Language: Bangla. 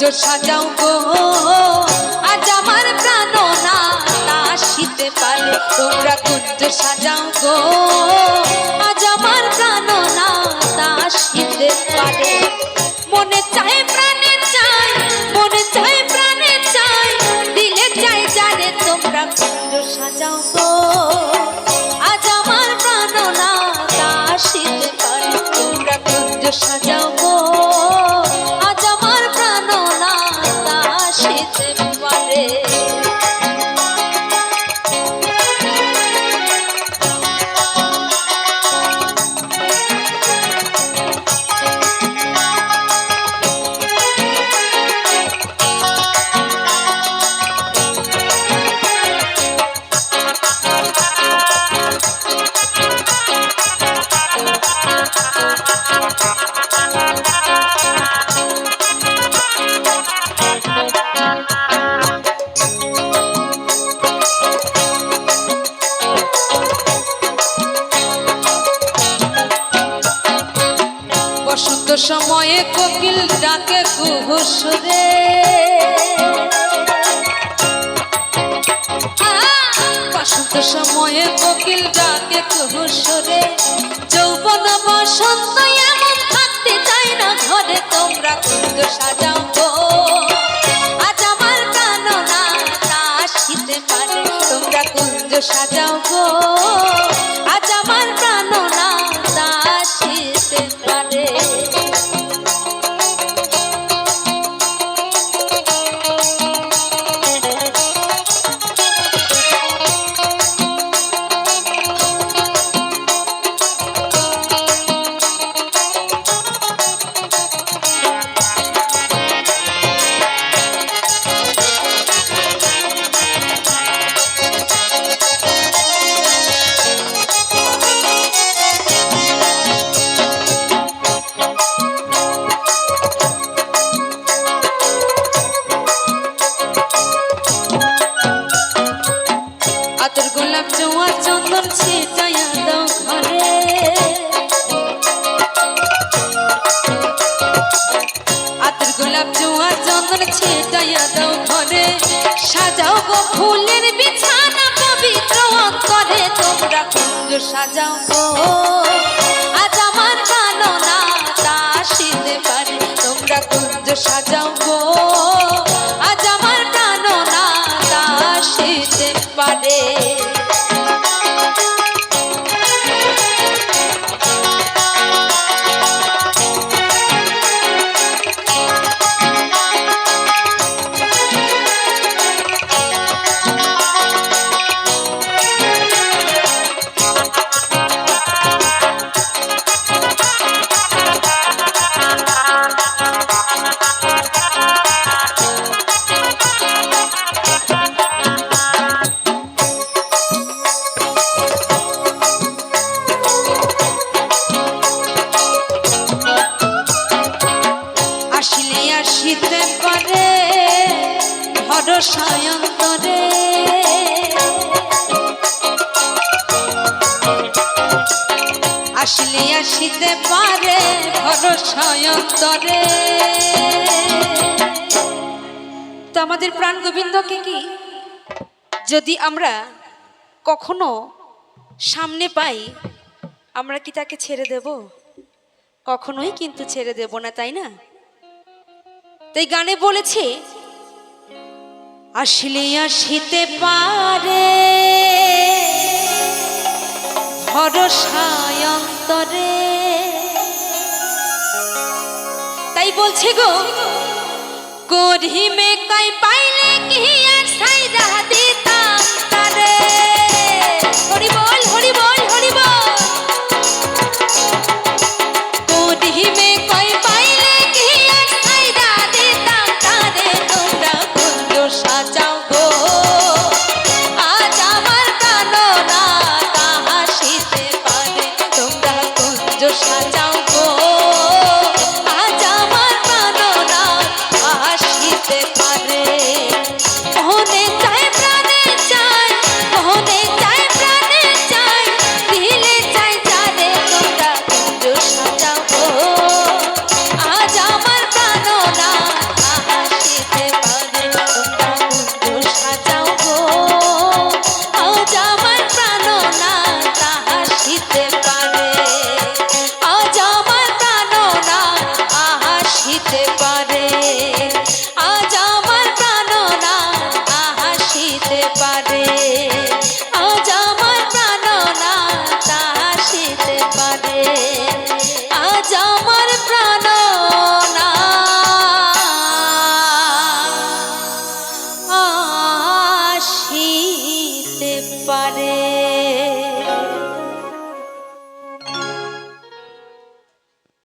কুঞ্জ সাজাও গো। আজ আমার প্রাণ না নাশিতে পারে। তোমরা কুঞ্জ সাজাও গো। আজ আমার প্রাণ না নাশিতে পারে। মনে চায় প্রাণে চাই, মনে চায় প্রাণে চাই, দিলে চাই জানে তোমরা কুঞ্জ সাজাও গো। আজ আমার প্রাণ না নাশিতে পারে। তোমরা কুঞ্জ সাজাও বসন্ত সময়ে কোকিল ডাকে কুহুসুরে সময়ে কোকিল ডাকে কুহুসুরে যৌবন বসন্ত এমন থাকতে চাই না ঘরে, তোমরা কিন্তু সাজাও গো। আজ আমার কানো না আসিতে পারে, তোমরা কুঞ্জ সাজাও সাজাও গো ফুলের বিছানা পবিত্র অন্তরে তোমরা কুঞ্জ সাজাও গো। আসিতে পারে ভরসায়ন্তরে আসলে আসিতে পারে ভরসায়ন্তরে তো আমাদের প্রাণ গোবিন্দকে কি যদি আমরা কখনো সামনে পাই, আমরা কি তাকে ছেড়ে দেব? কখনোই কিন্তু ছেড়ে দেব না, তাই না? তাই গানে বলেছে, আসলে আসিতে পারে ভরসায় অন্তরে। তাই বলছে গো করিমে কাই পাইলে কি আর সাইরা দিত